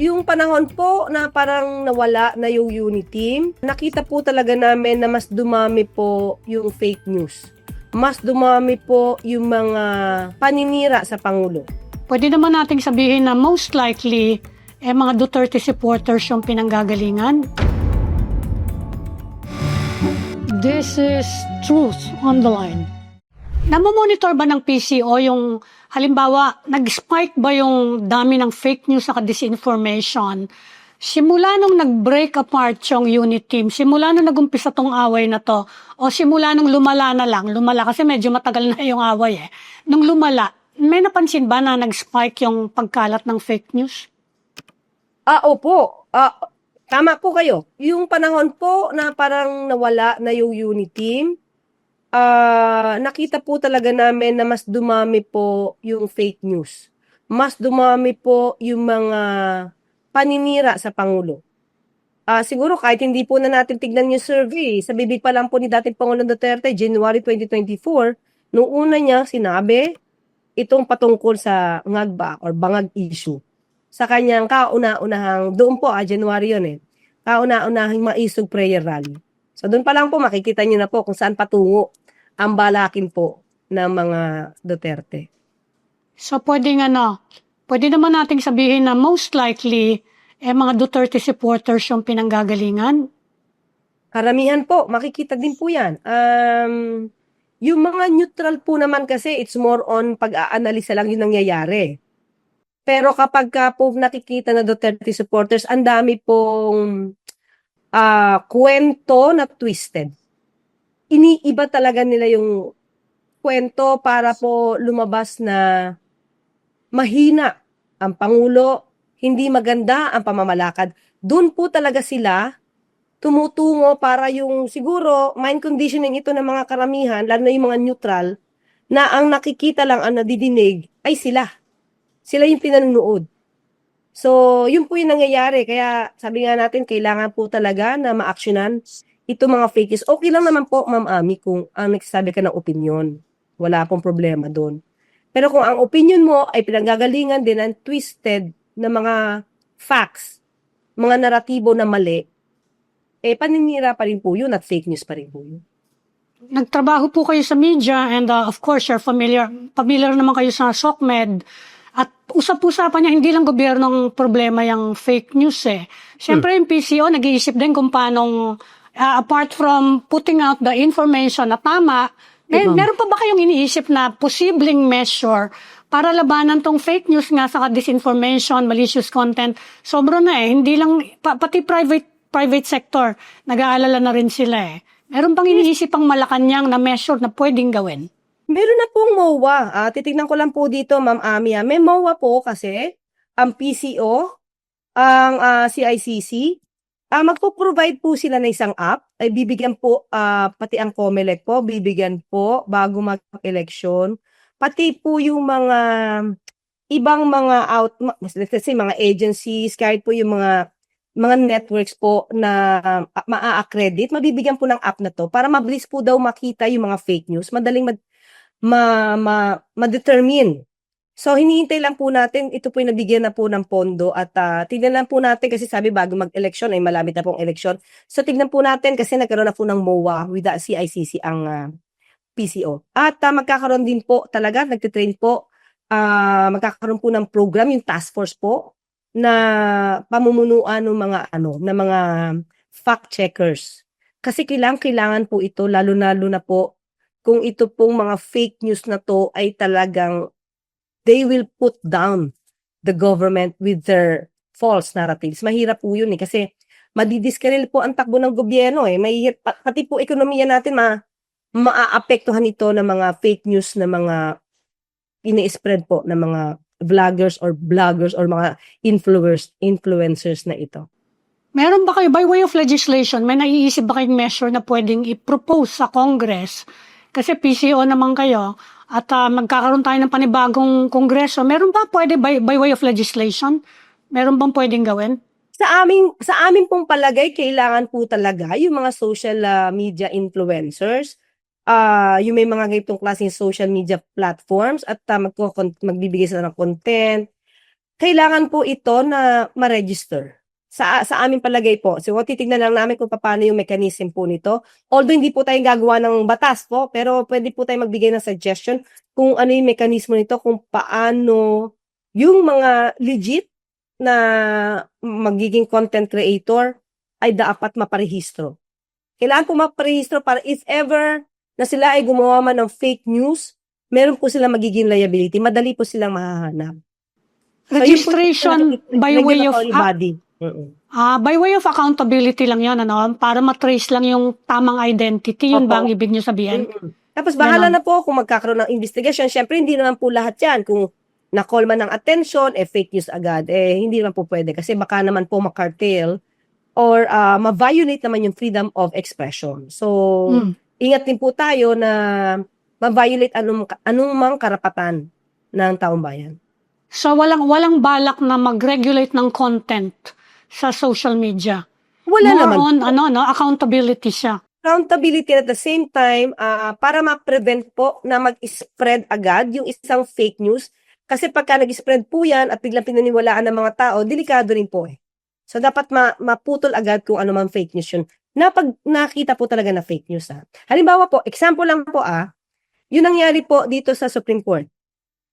Yung panahon po na parang nawala na yung unity nakita po talaga namin na mas dumami po yung fake news. Mas dumami po yung mga paninira sa Pangulo. Pwede naman nating sabihin na most likely, eh mga Duterte supporters yung pinanggagalingan. This is truth on the line. Namomonitor ba ng PCO yung, halimbawa, nag-spike ba yung dami ng fake news at disinformation? Simula nung nag-break apart yung unit team, simula nung nag-umpisa tong away na to, o simula nung lumala na lang, lumala kasi medyo matagal na yung away eh. Nung lumala, may napansin ba na nag-spike yung pagkalat ng fake news? Ah, opo. Ah, tama po kayo. Yung panahon po na parang nawala na yung unity team, ah, nakita po talaga namin na mas dumami po yung fake news. Mas dumami po yung mga paninira sa Pangulo. Ah, siguro kahit hindi po na natin tignan yung survey, sa bibig pa lang po ni dating Pangulong Duterte, January 2024, nung una niya sinabi itong patungkol sa ngagba or bangag issue sa kanyang kauna-unahang, doon po, ah, January yun eh, kauna-unahang maisog prayer rally. So doon pa lang po makikita niyo na po kung saan patungo ang balakin po ng mga Duterte. So pwedeng ano, pwede naman nating sabihin na most likely, eh mga Duterte supporters yung pinanggagalingan. Karamihan po, makikita din po yan. Um, yung mga neutral po naman kasi, it's more on pag-aanalisa lang yung nangyayari. Pero kapag ka po nakikita na Duterte supporters, ang dami pong ah, kwento na twisted. Iniiba talaga nila yung kwento para po lumabas na mahina ang Pangulo, hindi maganda ang pamamalakad. Doon po talaga sila tumutungo para yung siguro mind conditioning ito ng mga karamihan, lalo na yung mga neutral, na ang nakikita lang, ang nadidinig, ay sila. Sila yung pinanonood. So, yun po yung nangyayari. Kaya sabi nga natin, kailangan po talaga na ma-actionan ito mga fakies. Okay lang naman po, Ma'am Ami, kung ang nagsasabi ka ng opinion. Wala pong problema doon. Pero kung ang opinion mo ay pinanggagalingan din ng twisted na mga facts, mga naratibo na mali, eh paninira pa rin po yun at fake news pa rin po yun. Nagtrabaho po kayo sa media and uh, of course you're familiar, familiar naman kayo sa SOCMED. At usap-usapan niya, hindi lang gobyernong problema yung fake news eh. Siyempre yung PCO, nag-iisip din kung paano, uh, apart from putting out the information na tama, may, Diba? meron pa ba kayong iniisip na posibleng measure para labanan tong fake news nga sa disinformation, malicious content? Sobro na eh. Hindi lang, pa- pati private private sector, nag-aalala na rin sila eh. Meron bang iniisip ang Malacanang na measure na pwedeng gawin? Meron na pong MOA. Ah, titignan ko lang po dito, Ma'am Ami. ah. May MOA po kasi ang PCO, ang ah, CICC, ah, magpo-provide po sila ng isang app. Ay bibigyan po, ah, pati ang COMELEC po, bibigyan po bago mag-election. Pati po yung mga ibang mga out, let's say mga agencies, kahit po yung mga mga networks po na ah, maa-accredit, mabibigyan po ng app na to para mabilis po daw makita yung mga fake news. Madaling mag ma, ma, ma-determine. So, hinihintay lang po natin, ito po yung nabigyan na po ng pondo at uh, tignan lang po natin kasi sabi bago mag-election ay malamit na pong election. So, tignan po natin kasi nagkaroon na po ng MOA with the CICC ang ah, PCO. At ah, magkakaroon din po talaga, nagtitrain po, ah, magkakaroon po ng program, yung task force po, na pamumunuan ng mga ano, ng mga fact checkers. Kasi kailangan kailangan po ito lalo lalo na po kung ito pong mga fake news na to ay talagang they will put down the government with their false narratives. Mahirap po yun eh kasi madidiskaril po ang takbo ng gobyerno eh. Mahirap, pa- pati po ekonomiya natin ma maaapektuhan ito ng mga fake news na mga ini-spread po ng mga vloggers or bloggers or mga influencers influencers na ito. Meron ba kayo, by way of legislation, may naiisip ba kayong measure na pwedeng i-propose sa Congress? Kasi PCO naman kayo at ah, magkakaroon tayo ng panibagong kongreso. Meron ba pwede by, by way of legislation? Meron bang pwedeng gawin? Sa aming sa amin pong palagay kailangan po talaga yung mga social ah, media influencers ah yung may mga ganitong klaseng social media platforms at uh, magbibigay sila ng content kailangan po ito na ma-register. Sa, sa aming palagay po. So, titignan lang namin kung paano yung mechanism po nito. Although hindi po tayo gagawa ng batas po, pero pwede po tayo magbigay ng suggestion kung ano yung mechanismo nito, kung paano yung mga legit na magiging content creator ay dapat maparehistro. Kailangan po maparehistro para if ever na sila ay gumawa man ng fake news, meron po silang magiging liability. Madali po silang mahahanap. So, yun po Registration by way of body. Mm-mm. ah by way of accountability lang 'yon ano para matrace lang yung tamang identity yun Opo. ba ang ibig niyo sabihin Mm-mm. Tapos bahala Ganon. na po kung magkakaroon ng investigation. Siyempre, hindi naman po lahat yan. Kung na-call man ng attention, eh fake news agad. Eh, hindi naman po pwede. Kasi baka naman po makartel or ah, ma-violate naman yung freedom of expression. So, Hmm. ingat din po tayo na ma-violate anong, anong mang karapatan ng taong bayan. so walang walang balak na mag-regulate ng content sa social media Wala more naman on po. ano no accountability siya accountability at the same time ah, para ma-prevent po na mag-spread agad yung isang fake news kasi pagka nag-spread po yan at biglang pinaniwalaan ng mga tao, delikado rin po eh. So dapat ma- maputol agad kung ano man fake news yun. Na pag nakita po talaga na fake news ha. Halimbawa po, example lang po ah, yun nangyari po dito sa Supreme Court.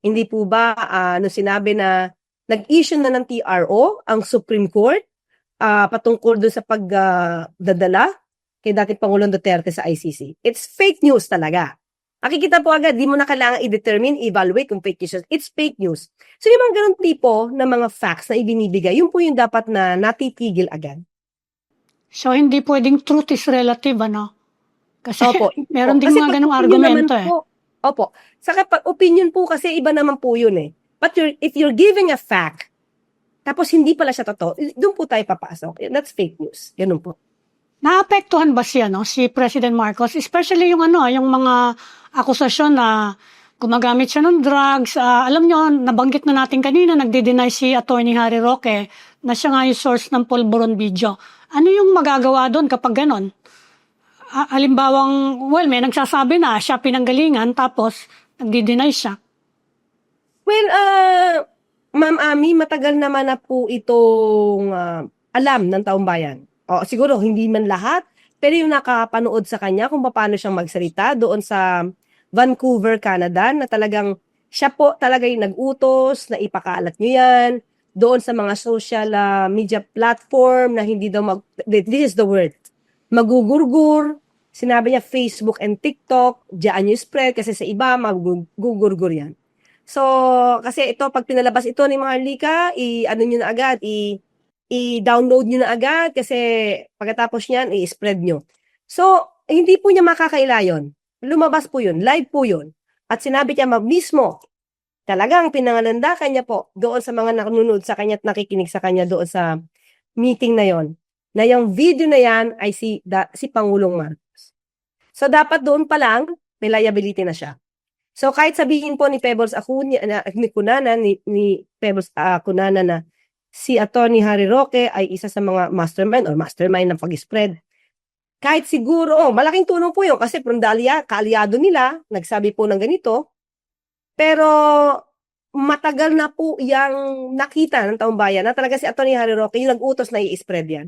Hindi po ba ah, ano sinabi na nag-issue na ng TRO ang Supreme Court ah, patungkol doon sa pagdadala kay dating Pangulong Duterte sa ICC. It's fake news talaga. Makikita po agad, di mo na kailangan i-determine, evaluate kung fake news. It's fake news. So yung mga ganun tipo ng mga facts na ibinibigay, yun po yung dapat na natitigil agad. so hindi pwedeng truth is relative ano kasi Opo. meron ding Kasi mga ganung argumento eh Po, opo. Saka pag opinion po kasi iba naman po yun eh. But you're, if you're giving a fact, tapos hindi pala siya totoo, doon po tayo papasok. That's fake news. Ganun po. Naapektuhan ba siya no si President Marcos especially yung ano yung mga akusasyon na gumagamit siya ng drugs Ah, alam nyo nabanggit na natin kanina nagde-deny si Attorney Harry Roque na siya nga yung source ng pulburon video ano yung magagawa doon kapag ganon Ah, halimbawang well may nagsasabi na siya pinanggalingan tapos nagde-deny siya Well, uh, Ma'am Ami, matagal naman na po itong ah, alam ng taong bayan. O, siguro hindi man lahat, pero yung nakapanood sa kanya kung paano siyang magsalita doon sa Vancouver, Canada, na talagang siya po talaga yung nag-utos na ipakaalat nyo yan doon sa mga social ah, media platform na hindi daw mag... This is the word. Magugurgur. Sinabi niya Facebook and TikTok, diyan yung spread kasi sa iba magugurgur yan. So, kasi ito, pag pinalabas ito ni Maharlika, i-ano nyo na agad, i- i-download nyo na agad kasi pagkatapos niyan, i-spread nyo. So, hindi po niya makakaila yun. Lumabas po yun, live po yun. At sinabi niya mismo, talagang pinangalandakan niya po doon sa mga nanonood sa kanya at nakikinig sa kanya doon sa meeting na yon na yung video na yan ay si, da, si Pangulong Marcos. So, dapat doon pa lang, may liability na siya. So kahit sabihin po ni Pebbles Acuña na ni Kunana ni, ni Pebbles Acuña na si Attorney Harry Roque ay isa sa mga mastermind or mastermind ng pag-spread. Kahit siguro, oh, malaking tulong po yun kasi from Dalia, kaalyado nila, nagsabi po ng ganito. Pero matagal na po yung nakita ng taong bayan na talaga si Attorney Harry Roque yung nag-utos na i-spread yan.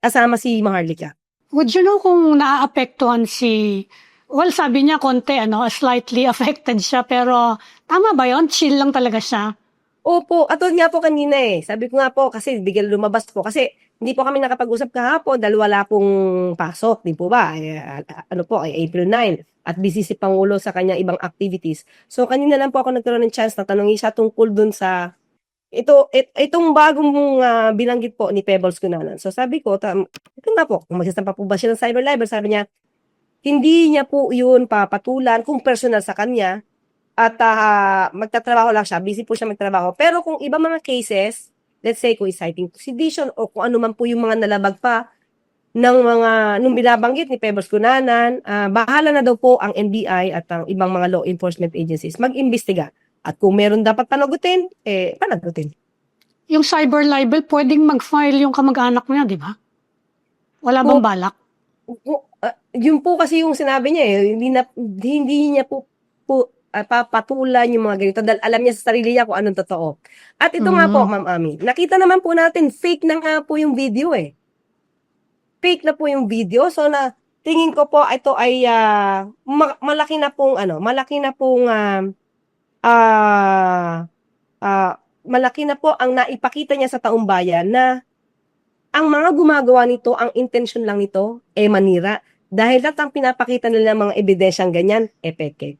Kasama si Maharlika. would you know kung naaapektuhan si Well, sabi niya konti, ano, slightly affected siya, pero tama ba yon Chill lang talaga siya. Opo, ato nga po kanina eh. Sabi ko nga po kasi bigla lumabas po kasi hindi po kami nakapag-usap kahapon dahil wala pong pasok, di po ba? Eh, ano po, ay April 9 at busy si Pangulo sa kanya ibang activities. So kanina lang po ako nagkaroon ng chance na tanongin siya tungkol dun sa ito it, itong bagong ah, binanggit po ni Pebbles Kunanan. So sabi ko, tam, ito nga po, kung magsasampa po ba siya ng cyber libel, sabi niya, hindi niya po yun papatulan kung personal sa kanya at ah, magtatrabaho lang siya, busy po siya magtrabaho. Pero kung iba mga cases, let's say kung citing to sedition o kung ano man po yung mga nalabag pa ng mga, nung binabanggit ni Pebbles Kunanan, ah, bahala na daw po ang NBI at ang ibang mga law enforcement agencies mag-imbestiga. At kung meron dapat panagutin, eh, panagutin. Yung cyber libel, pwedeng mag-file yung kamag-anak niya, di ba? Wala bang Po- balak? O- ah, yun po kasi yung sinabi niya eh, hindi, na, hindi niya po, po ah, papatulan yung mga ganito dahil alam niya sa sarili niya kung anong totoo. At ito nga Mhm. po, Ma'am Ami, nakita naman po natin, fake na nga po yung video eh. Fake na po yung video. So na, tingin ko po ito ay ah, ma- malaki na pong ano, malaki na pong ah, ah, ah, malaki na po ang naipakita niya sa taong bayan na ang mga gumagawa nito, ang intention lang nito, eh manira. Dahil lahat ang pinapakita nila ng mga ebidensyang ganyan, epeke.